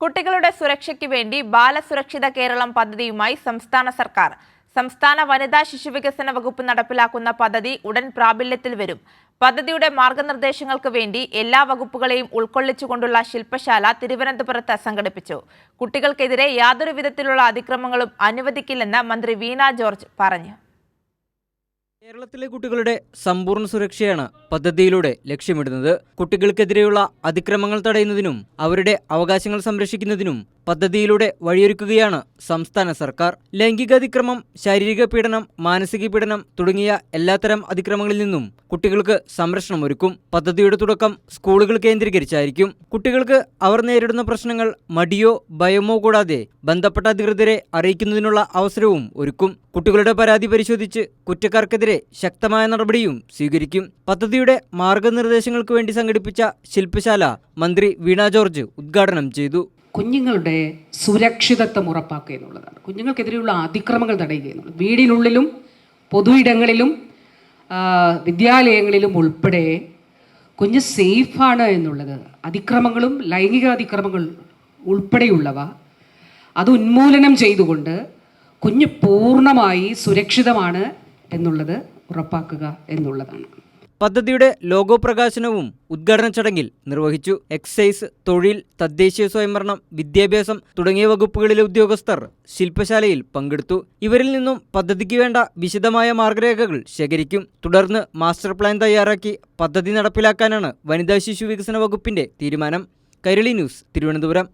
കുട്ടികളുടെ സുരക്ഷയ്ക്ക് വേണ്ടി ബാലസുരക്ഷിത കേരളം പദ്ധതിയുമായി സംസ്ഥാന സർക്കാർ. സംസ്ഥാന വനിതാ ശിശുവികസന വകുപ്പ് നടപ്പിലാക്കുന്ന പദ്ധതി ഉടൻ പ്രാബല്യത്തിൽ വരും. പദ്ധതിയുടെ മാർഗനിർദ്ദേശങ്ങൾക്ക് വേണ്ടി എല്ലാ വകുപ്പുകളെയും ഉൾക്കൊള്ളിച്ചുകൊണ്ടുള്ള ശില്പശാല തിരുവനന്തപുരത്ത് സംഘടിപ്പിച്ചു. കുട്ടികൾക്കെതിരെ യാതൊരു വിധത്തിലുള്ള അതിക്രമങ്ങളും അനുവദിക്കില്ലെന്ന് മന്ത്രി വീണ ജോർജ് പറഞ്ഞു. കേരളത്തിലെ കുട്ടികളുടെ സമ്പൂർണ സുരക്ഷയാണ് പദ്ധതിയിലൂടെ ലക്ഷ്യമിടുന്നത്. കുട്ടികൾക്കെതിരെയുള്ള അതിക്രമങ്ങൾ തടയുന്നതിനും അവരുടെ അവകാശങ്ങൾ സംരക്ഷിക്കുന്നതിനും പദ്ധതിയിലൂടെ വഴിയൊരുക്കുകയാണ് സംസ്ഥാന സർക്കാർ. ലൈംഗിക അതിക്രമം ശാരീരിക പീഡനം മാനസിക പീഡനം തുടങ്ങിയ എല്ലാത്തരം അതിക്രമങ്ങളിൽ നിന്നും കുട്ടികൾക്ക് സംരക്ഷണം ഒരുക്കും. പദ്ധതിയുടെ തുടക്കം സ്കൂളുകൾ കേന്ദ്രീകരിച്ചായിരിക്കും. കുട്ടികൾക്ക് അവർ നേരിടുന്ന പ്രശ്നങ്ങൾ മടിയോ ഭയമോ കൂടാതെ ബന്ധപ്പെട്ട അധികൃതരെ അറിയിക്കുന്നതിനുള്ള അവസരവും ഒരുക്കും. കുട്ടികളുടെ പരാതി പരിശോധിച്ച് കുറ്റക്കാർക്കെതിരെ ശക്തമായ നടപടിയും സ്വീകരിക്കും. പദ്ധതിയുടെ മാർഗനിർദ്ദേശങ്ങൾക്ക് വേണ്ടി സംഘടിപ്പിച്ച ശില്പശാല മന്ത്രി വീണ ജോർജ് ഉദ്ഘാടനം ചെയ്തു. കുഞ്ഞുങ്ങളുടെ സുരക്ഷിതത്വം ഉറപ്പാക്കുക എന്നുള്ളതാണ്. കുഞ്ഞുങ്ങൾക്കെതിരെയുള്ള അതിക്രമങ്ങൾ തടയുക എന്നുള്ളത്. വീടിനുള്ളിലും പൊതു ഇടങ്ങളിലും ആ, വിദ്യാലയങ്ങളിലും ഉൾപ്പെടെ കുഞ്ഞ് സേഫാണ് എന്നുള്ളത്. അതിക്രമങ്ങളും ലൈംഗിക അതിക്രമങ്ങൾ ഉൾപ്പെടെയുള്ളവ അത് ഉന്മൂലനം ചെയ്തുകൊണ്ട് കുഞ്ഞ് പൂർണമായി സുരക്ഷിതമാണ് എന്നുള്ളത് ഉറപ്പാക്കുക എന്നുള്ളതാണ്. പദ്ധതിയുടെ ലോഗോ പ്രകാശനവും ഉദ്ഘാടന ചടങ്ങിൽ നിർവഹിച്ചു എക്സൈസ് തൊഴിൽ തദ്ദേശീയ സ്വയംഭരണം വിദ്യാഭ്യാസം തുടങ്ങിയ വകുപ്പുകളിലെ ഉദ്യോഗസ്ഥർ ശില്പശാലയിൽ പങ്കെടുത്തു. ഇവരിൽ നിന്നും പദ്ധതിക്ക് വേണ്ട വിശദമായ മാർഗരേഖകൾ ശേഖരിക്കും. തുടർന്ന് മാസ്റ്റർ പ്ലാൻ തയ്യാറാക്കി പദ്ധതി നടപ്പിലാക്കാനാണ് വനിതാ ശിശു വികസന വകുപ്പിന്റെ തീരുമാനം. കൈരളി ന്യൂസ് തിരുവനന്തപുരം.